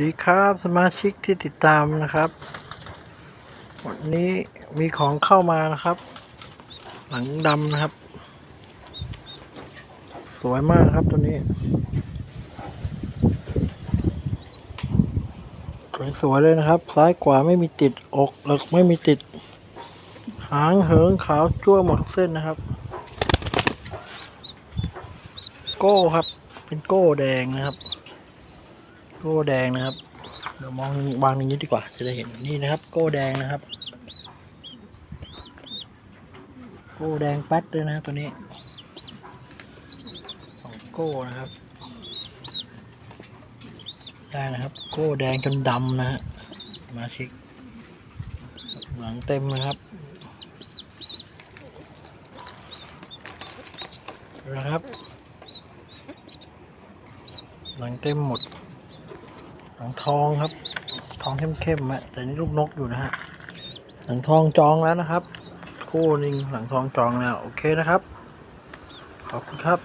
ดีครับสมาชิกที่ติดตามนะครับ วันนี้มีของเข้ามานะครับ หลังดำนะครับ สวยมากครับตัวนี้ สวยๆเลยนะครับ ซ้ายขวาไม่มีติดอกหลักไม่มีติด หางเหิงขาวจั่วหมดทุกเส้นนะครับ โก้ครับ เป็นโก้แดงนะครับ โก้แดงนะครับเดี๋ยวมองวางอย่างนี้ดีกว่า จะได้เห็นนี่นะครับ โก้แดงนะครับ โก้แดงแป๊ดเลยนะครับตัวนี้สองโก้นะครับได้นะครับ โก้แดงจนดำนะฮะมาชิกหลังเต็มนะครับนะครับ หลังเต็มหมด ทองครับ ทองเข้มๆอะแต่นี่ลูกนกอยู่นะฮะหลังทองจองแล้วนะครับ คู่หนึงหลังทองจองแล้ว โอเคนะครับ ขอบคุณครับ